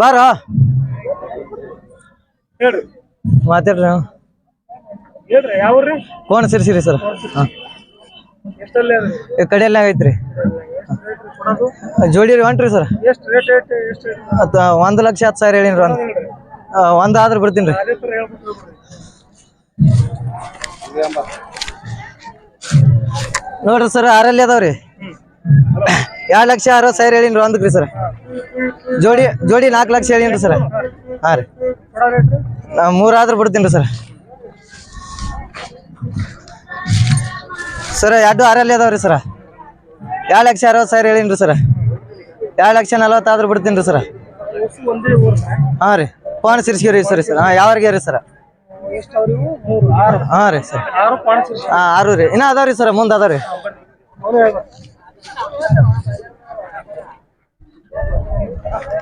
ಬಾರ. ಹೇಳ್ರಿ. ಮಾತಾಡ್ರಿ ನಾವು. ಹೇಳ್ರಿ ಯಾವ್ರಿ ಕೋಣ ಸಿರ್ಸಿರಿ ಸರ್. ಹಾಂ. ಎಷ್ಟಲ್ಲಿ ಕಡೆಯಲ್ಲ ಐತ್ರಿ ಕೊಡೋದು ಜೋಡಿ ಹೊಂಟ್ರಿ ಸರ್. ಎಷ್ಟು ರೇಟ್ ರೇಟ್ ಎಷ್ಟು ಅತ್ತ ಒಂದು ಲಕ್ಷ ಹತ್ತು ಸಾವಿರ ಹೇಳಿನ್ರಿ ಒಂದು. ಒಂದು ಆದ್ರೆ ಬಿಡ್ತೀನಿ ರೀ ಅದೇ ಥರ ಹೇಳ್ಬಿಟ್ರು ನೋಡ್ರಿ ಸರ್ ಆರಲ್ಲಿ ಅದಾವ್ರಿ. ಎರಡು ಲಕ್ಷ ಅರವತ್ತು ಸಾವಿರ ಹೇಳಿನ್ರಿ ಒಂದಕ್ಕೆ ರೀ ಸರ್. ಜೋಡಿ ಜೋಡಿ ನಾಲ್ಕು ಲಕ್ಷ ಹೇಳಿನ್ರಿ ಸರ್. ಹಾಂ ರೀ. ರೀ ನಾ ಮೂರು ಆದ್ರೆ ಬಿಡ್ತೀನಿ ರೀ ಸರ್. ಸರ್, ಎರಡು ಆರಲ್ಲಿ ರೀ ಸರ್. ಎರಡು ಲಕ್ಷ ಅರವತ್ತು ಸಾವಿರ ಹೇಳಿನ್ರಿ ಸರ್. ಎರಡು ಲಕ್ಷ ನಲ್ವತ್ತು ಆದ್ರೆ ಬಿಡ್ತೀನಿ ರೀ ಸರ್. ಹಾ ರೀ. ರೀ ಪಾಣ ಸಿರ್ಸ್ಗಿರಿ ಸರಿ, ಸರ್. ಹಾಂ, ಯಾವ್ರಿಗೆ ರೀ ಸರ್? ಹಾ ರೀ ಸರ್. ಹಾಂ, ಆರು ರೀ. ಇನ್ನೂ ಅದಾವ್ರಿ ಸರ್, ಮುಂದೆ ಅದಾವ ಅವನು ಹೇಳ್ಬೇಕು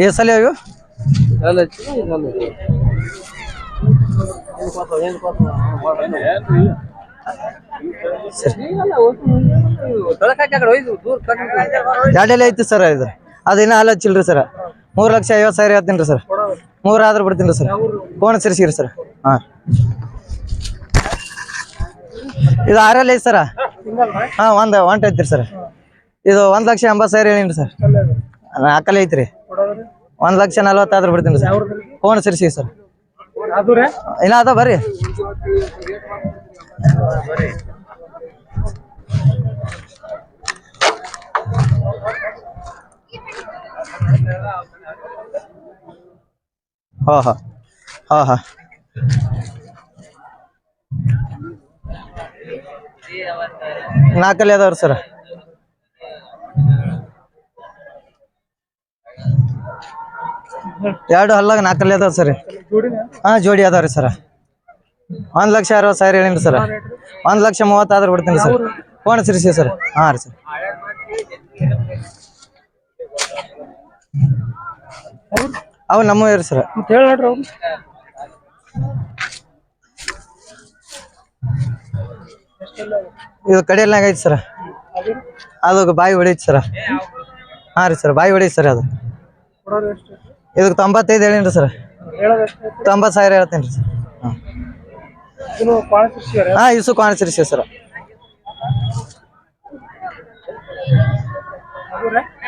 ಎಷ್ಟು ಸಲ ಅವು ಎರಡೆಲ್ಲ ಐತಿ ಸರ್ ಇದು. ಅದು ಇನ್ನೂ ಅಲ್ಲ ಹಚ್ಚಿಲ್ರಿ ಸರ್. ಮೂರು ಲಕ್ಷ ಐವತ್ತು ಸಾವಿರ ಹೇಳ್ತೀನಿ ರೀ ಸರ್. ಮೂರು ಆದ್ರೆ ಬಿಡ್ತೀನಿ ರೀ ಸರ್. Phone ಸಿರ್ಸಿರಿ sir. ಹಾಂ. ಇದು ಆರಲ್ಲಿ ಐತಿ ಸರ್. ಹಾಂ ಒಂದ್ ಒಂಟ್ ಐತ್ರಿ ಸರ್. ಇದು ಒಂದು ಲಕ್ಷ ಎಂಬತ್ತು ಸಾವಿರ ಏನೇನ್ರಿ ಸರ್. ನಾಲ್ಕಲ್ಲಿ ಐತ್ರಿ. ಒಂದ್ ಲಕ್ಷ ನಲ್ವತ್ತು ಆದ್ರೆ ಬಿಡ್ತೀನಿ ಸರ್. Phone Sirsi sir. ಇಲ್ಲ ಅದ ಬರ್ರಿ. ಹಾ ಹಾ. ಹಾ ಹಾ. ನಾಲ್ಕಲ್ಲಿ ಅದಾವ್ರಿ ಸರ್. ಎರಡು ಹಲ್ಲಾಗ ನಾಲ್ಕಲ್ಲಿ ಅದಾವ ಸರ್. ಹಾ, ಜೋಡಿ ಅದಾವ್ರಿ ಸರ್. ಒಂದ್ ಲಕ್ಷ ಅರವತ್ತು ಸಾವಿರ ಹೇಳಿನ್ರಿ ಸರ್. ಒಂದ್ ಲಕ್ಷ ಮೂವತ್ತಾದ್ರೂ ಬಿಡ್ತೀನಿ ಸರ್. Phone Sirsi sir. ಹಾ ರೀ ಸರ್. ಅವು ನಮ್ಮ ರೀ ಸರ್ ಮತ್ತೆ ಹೇಳಿ ನೋಡ್ರಿ ಅವ್ರು ಇದು ಕಡೆಯಲ್ನಾಗ ಐತಿ ಸರ್. ಅದು ಬಾಯಿ ಹೊಡೈತಿ ಸರ್. ಹಾ ರೀ ಸರ್, ಬಾಯಿ ಹೊಡೈತಿ ಸರ್ ಅದು. ಇದಕ್ಕೆ ತೊಂಬತ್ತೈದು ಹೇಳಿನ್ರಿ ಸರ್. ತೊಂಬತ್ತು ಸಾವಿರ ಹೇಳ್ತೀನಿ ರೀ ಸರ್. ಹಾಂ, ಇಸು ಕಾಣಿಸಿರಿ ಸರ್.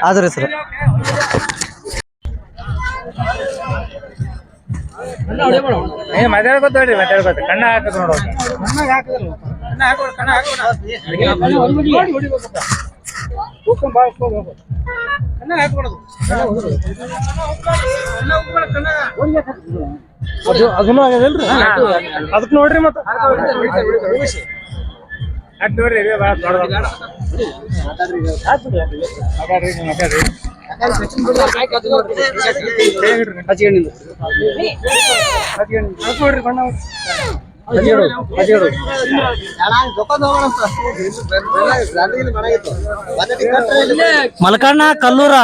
ಆದ್ರಿ ಸರ್. ಮಾತಾಡ್ಕೊತ ಕಣ್ಣ ಹಾಕದ್ ನೋಡು. ಅದನ್ನು ಆಗ್ಯದಲ್ರಿ ಅದಕ್ಕೆ ನೋಡ್ರಿ ಮತ್ತೆ ಅದ್ ನೋಡ್ರಿ ಇದೆ ಭಾಳ ದೊಡ್ಡದು. ಮಾತಾಡ್ರಿ ಮಾತಾಡ್ರಿ ಹಚ್ಕೊಂಡಿಂದ ಹಚ್ಕೊಂಡಿಂದ ಹಚ್ ನೋಡ್ರಿ ಬಣ್ಣ ಮಲ್ಕಣ್ಣ, ಕಲ್ಲೂರ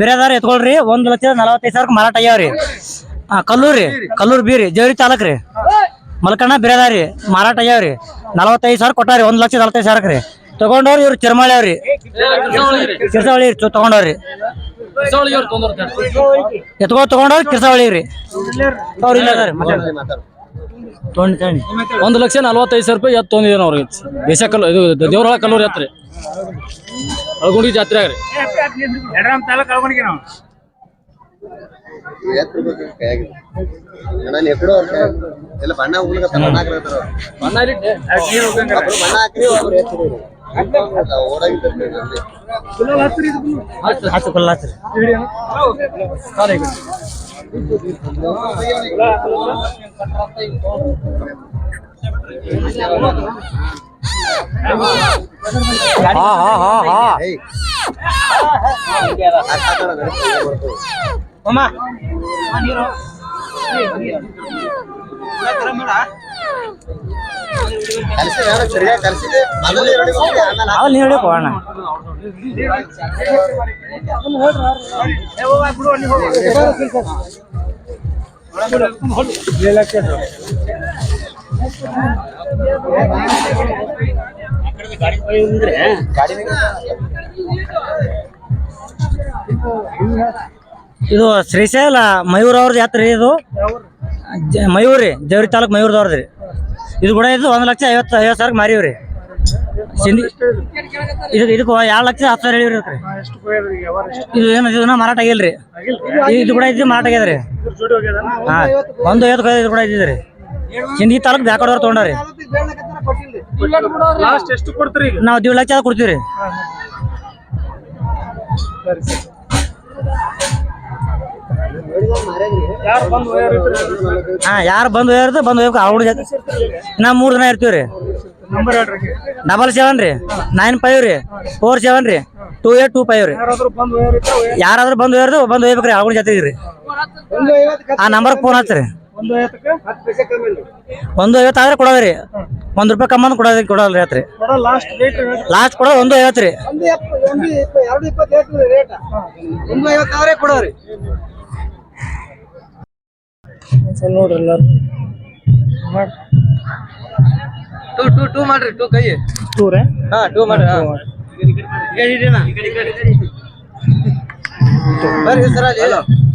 ಬಿರೇದಾರ ಎತ್ಕೊಳ್ರಿ. ಒಂದ್ ಲಕ್ಷದ ನಲವತ್ತೈದು ಸಾವಿರ ಮಾರಾಟ ಆಗ್ಯಾವ್ರಿ. ಆ, ಕಲ್ಲೂರಿ, ಕಲ್ಲೂರ್ ಬೀರಿ ಜೇವರಿ ತಾಲೂಕ್ ರೀ ಮಲ್ಕಣ್ಣ ಬಿರೇದಾರಿ ಮಾರಾಟ ಆಗ್ಯಾವ್ರಿ. ನಲವತ್ತೈದು ಸಾವಿರ ಕೊಟ್ಟಾರಿ, ಒಂದ್ ಲಕ್ಷದ ನಲವತ್ತೈದು ಸಾವಿರಕ್ಕೆ ರೀ. ತಗೊಂಡವ್ರಿ ಇವ್ರು ಚಿರ್ಮಾಳಿ ಅವ್ರಿ. ಕಿರ್ಸಾವಳಿ ತಗೊಂಡವ್ರಿ. ಎತ್ಕೋ ತಗೊಂಡವ್ರಿ ಕಿರ್ಸಾವಳಿ ರೀ. ಅವ್ರು ಇಲ್ಲ ಒಂದು ಲಕ್ಷ ನಲ್ವತ್ತೈದು ಸಾವಿರ ರೂಪಾಯಿ ಎತ್ತು ತೊಂದಿದ್ದೇನೆ ಅವ್ರಿಗೆ. ದೇಶ ಕಲ್ಲು ಇದು ದೇವರೊಳ ಕಲ್ಲೂರು ಯಾತ್ರೆ ರೀ ಅಳಗುಂಡಿ ಜಾತ್ರೆ ಆಗ್ರಿ. ಎತ್ತಿರಿ. ಹತ್ತು ಕಲ್ಲಾತ್ರಿ ಹತ್ತು ಹಾ ಹಾ ಹಾ ಹಾ. ಏಯ್ ಕಲ್ಸಿದೆ ನೀರು ಹಿಡಿಯಪ್ಪ. ಇದು ಶ್ರೀಶೈಲ ಮಯೂರ್ ಅವ್ರದ್ದು ಯಾತ್ರಿ ಇದು? ಮಯೂರಿ ಜವರಿ ತಾಲೂಕ್ ಮಯೂರ್ದವ್ರದ್ರಿ ಇದು ಕೂಡ ಇದು ಒಂದು ಲಕ್ಷ ಐವತ್ತು ಐವತ್ತು ಸಾವಿರ ಮಾರೀವ್ರಿ. ಸಿಂಧಿ ಇದಕ್ಕೆ ಇದಕ್ಕೆ ಎರಡು ಲಕ್ಷ ಹತ್ತು ಸಾವಿರ ಹೇಳಿವ್ರಿ ಇದು ಏನು ಇದನ್ನ ಮಾರಾಟ ಆಗಿಲ್ರಿ. ಇದು ಕೂಡ ಇದು ಮಾರಾಟ ಆಗ್ಯದ ರೀ ಇದ್ರ ಹಾ ಒಂದು ಐವತ್ತು ಇದು ಕೂಡ ಇದ್ದಿದ್ರಿ ಸಿಂಧಿ ತಾಲೂಕ್ ಬ್ಯಾಕೋಡವ್ರು ತೊಗೊಂಡ್ರಿ. ನಾವು ದೇವ್ ಲಕ್ಷ ಕೊಡ್ತೀವಿ ರೀ ಹಾ ಯಾರು ಬಂದು ಹೋಯ್ತು ಬಂದು ಹೋಗ್ಬೇಕು ಅವ್ರ ಜೊತೆ. ನಾ ಮೂರು ದಿನ ಇರ್ತೀವಿ ರೀ. ಡಬಲ್ ಸೆವೆನ್ ರೀ. ನೈನ್ ಫೈವ್ ರೀ. ಫೋರ್ ಸೆವೆನ್ ರೀ. ಟೂ ಏಟ್ ಟೂ ಫೈವ್ ರೀ. ಯಾರಾದ್ರೂ ಬಂದು ಹೋಯ್ತು ಬಂದು ಹೋಗ್ಬೇಕು ರೀ ಅವ್ರ ಜೊತೆಗೆ ರೀ ಆ ನಂಬರ್ ಫೋನ್ ಹಚ್ಚ್ರಿ. ಒಂದು ಐವತ್ತು ಆದ್ರೆ ಕೊಡೋದ್ರಿ ಒಂದ್ ರೂಪಾಯಿ ಕಮ್ಮಂದು ಕೊಡೋದ್ರಿ ರೀ ಆತ್ರಿ ಕೊಡ ಲಾಸ್ಟ್ ರೇಟ್ ಹೇಳ್ರಿ. ಲಾಸ್ಟ್ ಕೊಡೋದು ಒಂದು ಐವತ್ತು ರೀ ಎರಡು ಇಪ್ಪತ್ತು ರೇಟ್ ಒಂದು ಐವತ್ತಾದ್ರೆ ಕೊಡೋರಿ ಸರಿ ನೋಡ್ರಿ ಎಲ್ಲಾರು ಮಾಡಿ ಟೂ ಟೂ ಟೂ ಮಾಡ್ರಿ ಟೂ ಕೈ ಟೂರೇ ಹಾ ಟೂ ಮಾಡ್ರಿ ಹಾ. ಬರ್ರಿ ಸರ್ ಅಲ್ಲಿ